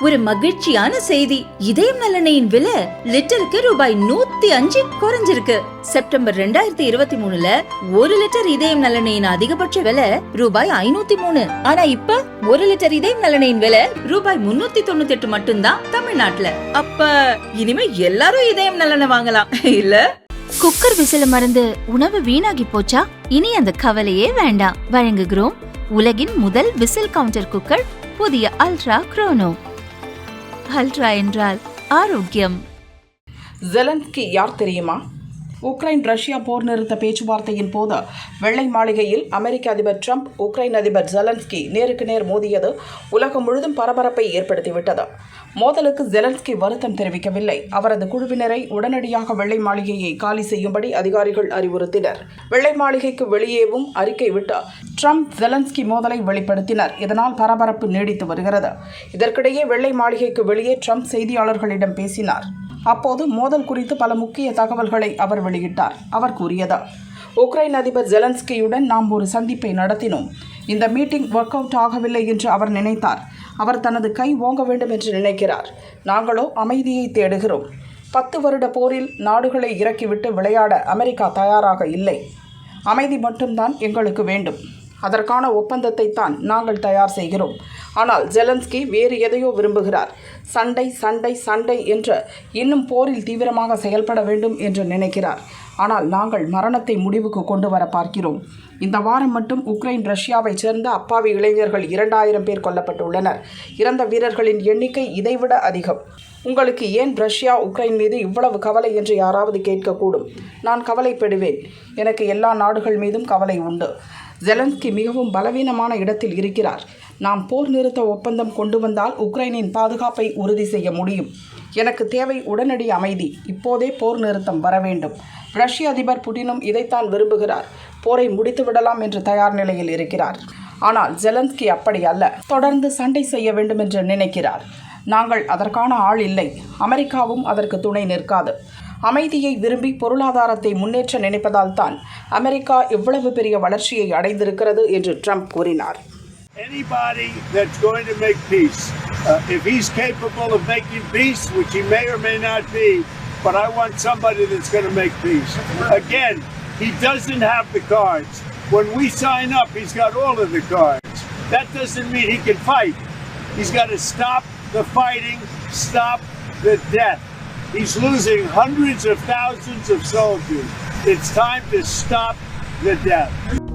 ஒரு மகிழ்ச்சியான செய்தி. இதயம் நலனையின் விலை லிட்டருக்கு ரூபாய் நூத்தி அஞ்சு குறைஞ்சிருக்கு. செப்டம்பர் ரெண்டாயிரத்தி இருபத்தி மூணுல ஒரு லிட்டர் இதயம் நலனையின் அதிகபட்ச விலை ரூபாய் ஐநூத்தி மூணு. ஆனா இப்ப ஒரு லிட்டர் இதயம் நலனையின் விலை ரூபாய் முன்னூத்தி தொண்ணூத்தி எட்டு மட்டும்தான் தமிழ்நாட்டுல. அப்ப இனிமே எல்லாரும் இதயம் நலனை வாங்கலாம் இல்ல? குக்கர் விசில மருந்து உணவு வீணாகி போச்சா? இனி அந்த கவலையே வேண்டாம். வழங்குகிறோம் உலகின் முதல் விசில் கவுண்டர் குக்கர் புதிய அல்ட்ரா குரோனோ. அல்ட்ரா என்றால் ஆரோக்கியம். ஜெலன்ஸ்கி யார் தெரியுமா? உக்ரைன் ரஷ்யா போர் நிறுத்த பேச்சுவார்த்தையின் போது வெள்ளை மாளிகையில் அமெரிக்க அதிபர் ட்ரம்ப் உக்ரைன் அதிபர் ஜெலன்ஸ்கி நேருக்கு நேர் மோதியது உலகம் முழுதும் பரபரப்பை ஏற்படுத்திவிட்டது. மோதலுக்கு ஜெலன்ஸ்கி வருத்தம் தெரிவிக்கவில்லை. அவரது குழுவினரை உடனடியாக வெள்ளை மாளிகையை காலி செய்யும்படி அதிகாரிகள் அறிவுறுத்தினர். வெள்ளை மாளிகைக்கு வெளியேவும் அறிக்கை விட்டு ட்ரம்ப் ஜெலன்ஸ்கி மோதலை வெளிப்படுத்தினர். இதனால் பரபரப்பு நீடித்து வருகிறது. இதற்கிடையே வெள்ளை மாளிகைக்கு வெளியே ட்ரம்ப் செய்தியாளர்களிடம் பேசினார். அப்போது மோதல் குறித்து பல முக்கிய தகவல்களை அவர் வெளியிட்டார். அவர் கூறியது உக்ரைன் அதிபர் ஜெலன்ஸ்கியுடன் நாம் ஒரு சந்திப்பை நடத்தினோம். இந்த மீட்டிங் ஒர்க் அவுட் ஆகவில்லை என்று அவர் நினைத்தார். அவர் தனது கை ஓங்க வேண்டும் என்று நினைக்கிறார். நாங்களோ அமைதியை தேடுகிறோம். பத்து வருட போரில் நாடுகளை இறக்கிவிட்டு விளையாட அமெரிக்கா தயாராக இல்லை. அமைதி மட்டும்தான் எங்களுக்கு வேண்டும். அதற்கான ஒப்பந்தத்தை தான் நாங்கள் தயார் செய்கிறோம். ஆனால் ஜெலன்ஸ்கி வேறு எதையோ விரும்புகிறார். சண்டை சண்டை சண்டை என்று இன்னும் போரில் தீவிரமாக செயல்பட வேண்டும் என்று நினைக்கிறார். ஆனால் நாங்கள் மரணத்தை முடிவுக்கு கொண்டு வர பார்க்கிறோம். இந்த வாரம் மட்டும் உக்ரைன் ரஷ்யாவைச் சேர்ந்த அப்பாவி இளைஞர்கள் இரண்டாயிரம் பேர் கொல்லப்பட்டுள்ளனர். இறந்த வீரர்களின் எண்ணிக்கை இதைவிட அதிகம். உங்களுக்கு ஏன் ரஷ்யா உக்ரைன் மீது இவ்வளவு கவலை என்று யாராவது கேட்கக்கூடும்? நான் கவலைப்படுவேன். எனக்கு எல்லா நாடுகள் மீதும் கவலை உண்டு. ஜெலன்ஸ்கி மிகவும் பலவீனமான இடத்தில் இருக்கிறார். நாம் போர் நிறுத்த ஒப்பந்தம் கொண்டு வந்தால் உக்ரைனின் பாதுகாப்பை உறுதி செய்ய முடியும். எனக்கு தேவை உடனடி அமைதி. இப்போதே போர் நிறுத்தம் வர வேண்டும். ரஷ்ய அதிபர் புடினும் இதைத்தான் விரும்புகிறார். போரை முடித்து விடலாம் என்று தயார் நிலையில் இருக்கிறார். ஆனால் ஜெலன்ஸ்கி அப்படி அல்ல. தொடர்ந்து சண்டை செய்ய வேண்டும் என்று நினைக்கிறார். நாங்கள் அதற்கான ஆள் இல்லை. அமெரிக்காவும் அதற்கு துணை நிற்காது. அமைதியை விரும்பி பொருளாதாரத்தை முன்னேற்ற நினைப்பதால் தான் அமெரிக்கா இவ்வளவு பெரிய வளர்ச்சியை அடைந்திருக்கிறது என்று ட்ரம்ப் கூறினார். Anybody that's going to make peace. Uh, if he's capable of making peace, which he may or may not be, but I want somebody that's going to make peace. Again, he doesn't have the cards. When we sign up, he's got all of the cards. That doesn't mean he can fight. He's got to stop the fighting, stop the death. He's losing hundreds of thousands of soldiers. It's time to stop the death.